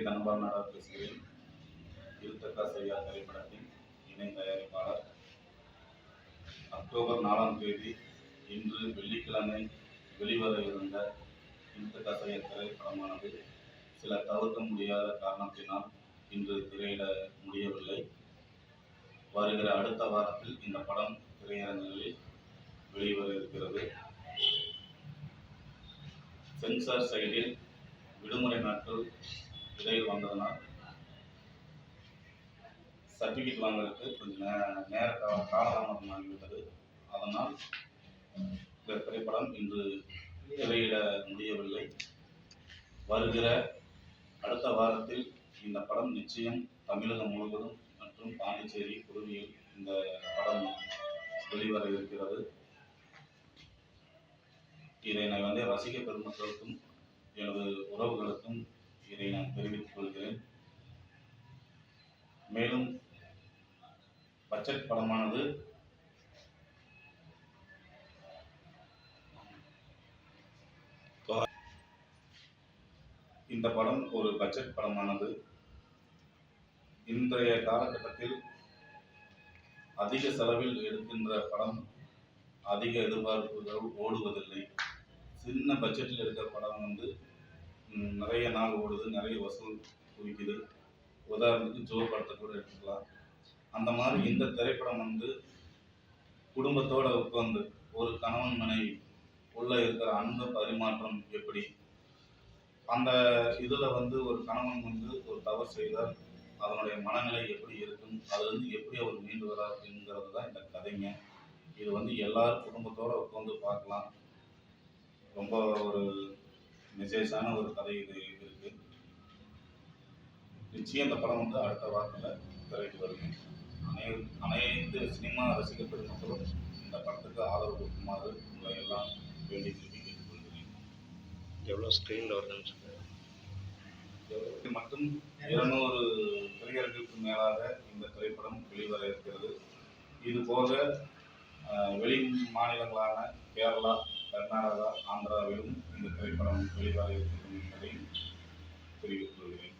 SK தனபாலநாடா பேசுகிறேன். இருத்தக்கா செய்யா திரைப்படத்தின் இணை தயாரிப்பாளர். அக்டோபர் நாலாம் தேதி இன்று வெள்ளிக்கிழமை வெளிவர இருந்த இருத்தக்கா செய்யா திரைப்படமானது சில தவிர்க்க முடியாத காரணத்தினால் இன்று திரையிட முடியவில்லை. வருகிற அடுத்த வாரத்தில் இந்த படம் திரையரங்குகளில் வெளிவர இருக்கிறது. சென்சார் சைடில் விடுமுறை நாட்கள் இடையில் வந்ததனால் சர்டிஃபிகேட் வாங்குறதுக்கு கொஞ்சம் நே நேர காலதாமதம் ஆகிவிட்டது. அதனால் இந்த திரைப்படம் இன்று திரையிட முடியவில்லை. வருகிற அடுத்த வாரத்தில் இந்த படம் நிச்சயம் தமிழகம் முழுவதும் மற்றும் பாண்டிச்சேரி குருவியில் இந்த படம் வெளிவர இருக்கிறது. இதை நான் வந்து ரசிக பெருமக்களுக்கும் எனது உறவுகளுக்கும் இதை நான் தெரிவித்துக் கொள்கிறேன் மேலும் பட்ஜெட் படமானது. இந்த படம் ஒரு பட்ஜெட் படமானது. இன்றைய காலகட்டத்தில் அதிக செலவில் எடுக்கின்ற படம் அதிக எதிர்பார்ப்புகள் ஓடுவதில்லை. சின்ன பட்ஜெட்டில் இருக்கிற படம் வந்து நிறைய நாள் ஓடுது நிறைய வசூல் குவிக்குது. உதாரணத்துக்கு ஜோ படத்தை கூட எடுத்துக்கலாம். அந்த மாதிரி இந்த திரைப்படம் வந்து குடும்பத்தோட உட்கார்ந்து ஒரு கணவன் மனைவி உள்ள இருக்கிற அன்பு பரிமாற்றம் எப்படி? அந்த இதில் வந்து ஒரு கணவன் வந்து ஒரு தவறு செய்தார் அதனுடைய மனநிலை எப்படி இருக்கும்? அதுலேருந்து எப்படி அவர் மீண்டு வரார் அப்படிங்கிறது தான் இந்த கதைங்க. இது வந்து எல்லாரும் குடும்பத்தோட உட்காந்து பார்க்கலாம். ரொம்ப ஒரு மெசேஜான ஒரு கதை இது இருக்குது நிச்சயம் இந்த படம் வந்து அடுத்த வாரத்தில் திரைக்கு வருங்க. அனை அனைத்து சினிமா ரசிக பெருமக்களும் இந்த படத்துக்கு ஆதரவு கொடுக்குமாறு உங்களை எல்லாம் வேண்டி திருப்பி கேட்டுக்கொள்கிறேன் எவ்வளோ ஸ்க்ரீனில் வருதுன்னு சொல்லுங்கள் மட்டும் இருநூறு திரையரங்குக்கு மேலாக இந்த திரைப்படம் வெளிவர இருக்கிறது. இது போக அஹ், வெளி மாநிலங்களான கேரளா கர்நாடகா ஆந்திராவிலும் இந்த திரைப்படம் வெளிவர இருக்கிறது என்பதை தெரிவித்துக் கொள்கிறேன்.